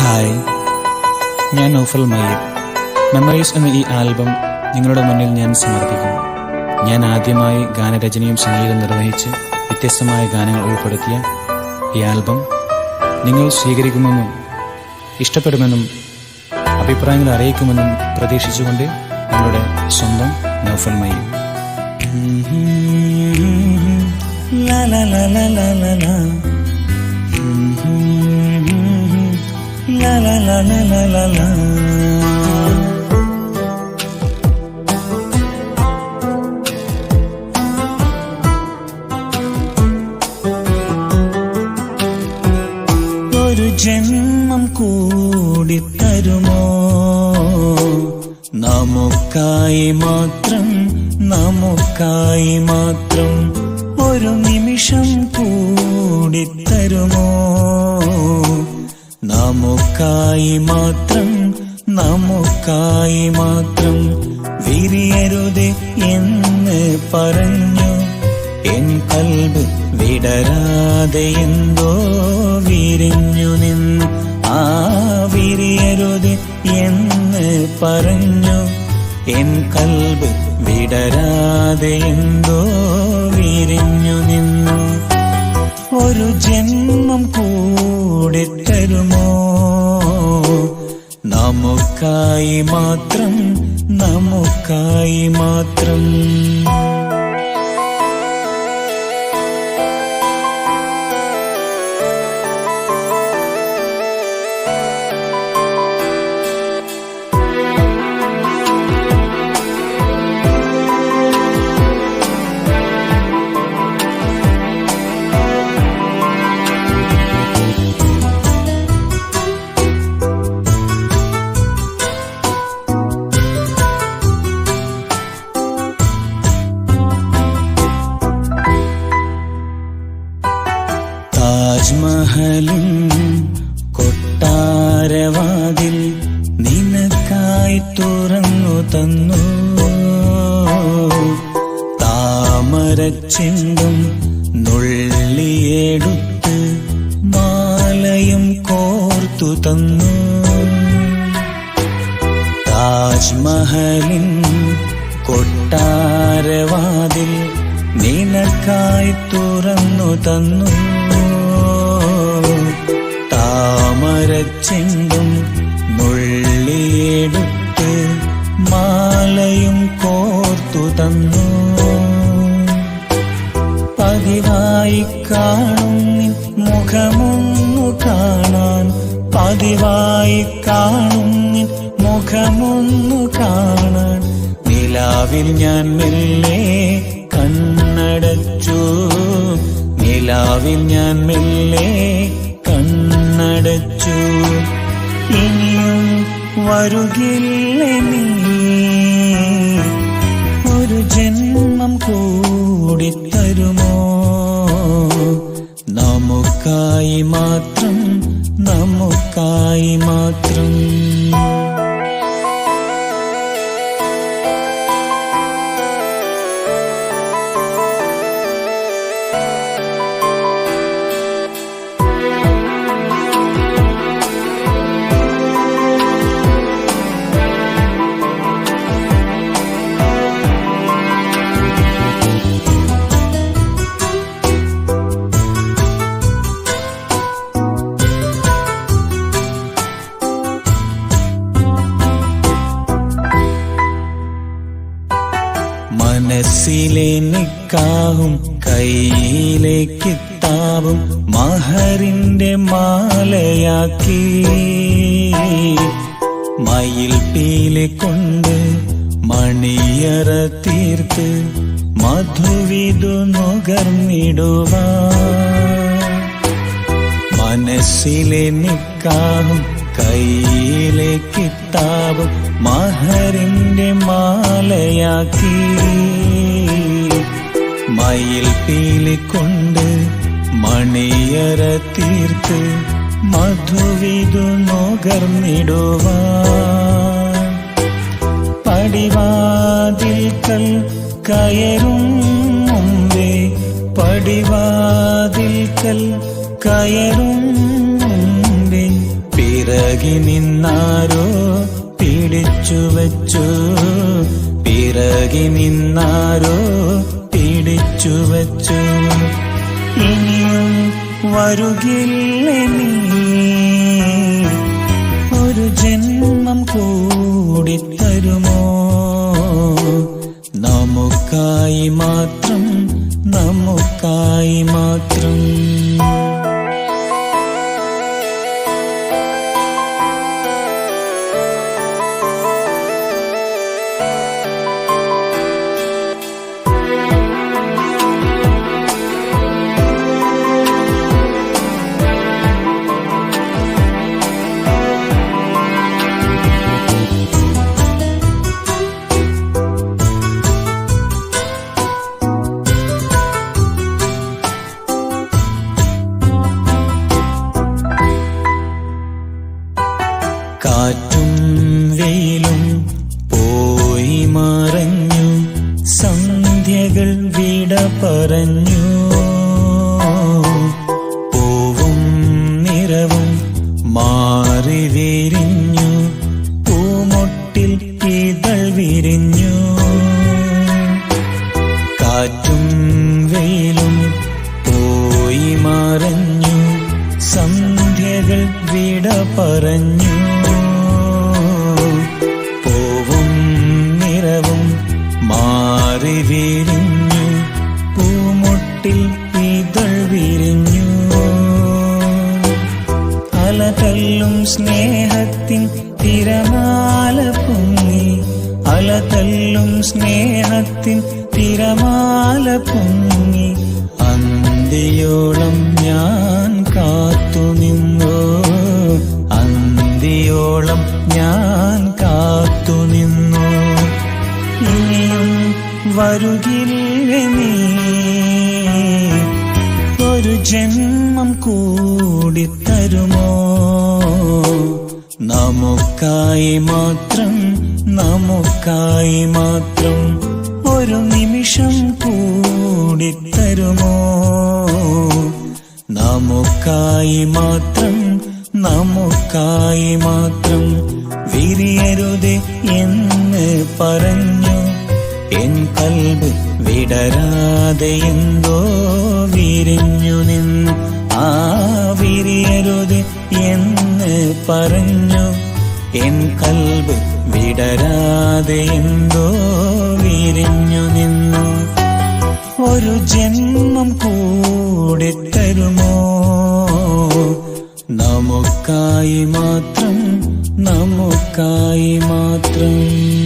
Hi ഞാൻ Naufal മയ്യർ memories എന്ന ഈ ആൽബം നിങ്ങളുടെ മുന്നിൽ ഞാൻ സമർപ്പിക്കുന്നു ഞാൻ ആദ്യമായി ഗാനരചനയും സംഗീതം നിർവഹിച്ച് വ്യത്യസ്തമായ ഗാനങ്ങൾ ഉൾപ്പെടുത്തിയ ഈ ആൽബം നിങ്ങൾ സ്വീകരിക്കുമെന്നും ഇഷ്ടപ്പെടുമെന്നും അഭിപ്രായങ്ങൾ അറിയിക്കുമെന്നും പ്രതീക്ഷിച്ചുകൊണ്ട് നിങ്ങളുടെ സ്വന്തം നൗഫൽ മയ്യർ ലാ ലാ ലാ ലാ ലാ ലാ ലാ. ഒരു ജന്മം കൂടി തരുമോ? നമുക്കായി മാത്രം നമുക്കായി മാത്രം ഒരു നിമിഷം കൂടി തരുമോ? നമുക്കായി മാത്രം നമുക്കായി മാത്രം വിരിയരുത് എന്ന് പറഞ്ഞു. എൻ കൽബ് വിടരാതെ എന്തോ വിരിഞ്ഞു നിന്ന് ആ വിരിയരുത് എന്ന് പറഞ്ഞു. എൻ കൽബ് വിടരാതെ എന്തോ വിരിഞ്ഞു നിന്നു. ഒരു ജന്മം നമുക്കായി മാത്രം നമുക്കായി മാത്രം. താജ്മഹലിൻ കൊട്ടാരവാതിൽ നിനക്കായി തുറന്നു തന്നു. താമരച്ചെണ്ടും മുഖമൊന്നു കാണാൻ നിലാവിൽ ഞാൻ മെല്ലെ കണ്ണടച്ചു. നിലാവിൽ ഞാൻ മെല്ലെ കണ്ണടച്ചു. ഇനിയും വരുകില്ല നീ? ഒരു ജന്മം കൂടി തരുമോ? നമുക്കായി മാത്രം നമുക്കായി മാത്രം. മനസ്സിലെ നിക്കാവും കയ്യിലെ കിത്താവും മഹറിന്റെ മാലയാക്കി. മയിൽ പീലെ കൊണ്ട് മണിയറ തീർത്ത് മധുവിതു നുകർന്നിടുക മനസ്സിലെ നിക്കാവും കയ്യിലെ കിത്താവും മഹറിന്റെ മാലയാക്കി. മയിൽ പീലിക്കൊണ്ട് മണിയറ തീർത്ത് മധുവിതു നുകർന്നിടുവാൻ പടിവാതിൽക്കൽ കയറും മുമ്പേ പടിവാതിൽക്കൽ കയറും മുമ്പേ പിറ പിറകി നിന്നാരോ പിടിച്ചു വച്ചു. പിറകി നിന്നാരോ പിടിച്ചു വച്ചു. ഇനിയും വരുകില്ല നീ ഒരു ജന്മം കൂടി തരുമോ നമുക്കായി മാത്രം നമുക്കായി മാത്രം. സന്ധ്യകൾ വിട പറഞ്ഞു. പൂവും നിറവും മാറി വിരിഞ്ഞു. പൂമൊട്ടിൽ ഇതൾ വിരിഞ്ഞു. കാറ്റും വെയിലും പോയി മറഞ്ഞു. സന്ധ്യകൾ വിട പറഞ്ഞു. മാറി വിരിഞ്ഞു പൂമുട്ടിൽ ഇതൾ വിരിഞ്ഞു. അലതല്ലും സ്നേഹത്തിൻ തിരമാല പൊങ്ങി അലതല്ലും സ്നേഹത്തിൻ തിരമാല പൊങ്ങി അന്തിയോളം ഞാൻ വരുകില്ല നീ ഒരു ജന്മം കൂടി തരുമോ? നമുക്കായി മാത്രം നമുക്കായി മാത്രം ഒരു നിമിഷം കൂടി തരുമോ? നമുക്കായി മാത്രം നമുക്കായി മാത്രം വിരിയരുത് എന്ന് പറഞ്ഞു എൻ വിടരാതെ എന്തോ വിരിഞ്ഞു നിന്ന്. ആ വിരിയരുത് എന്ന് പറഞ്ഞു. എൻ കൽബ് വിടരാതെ എന്തോ വിരിഞ്ഞു നിന്നു. ഒരു ജന്മം കൂടി തരുമോ നമുക്കായി മാത്രം നമുക്കായി മാത്രം.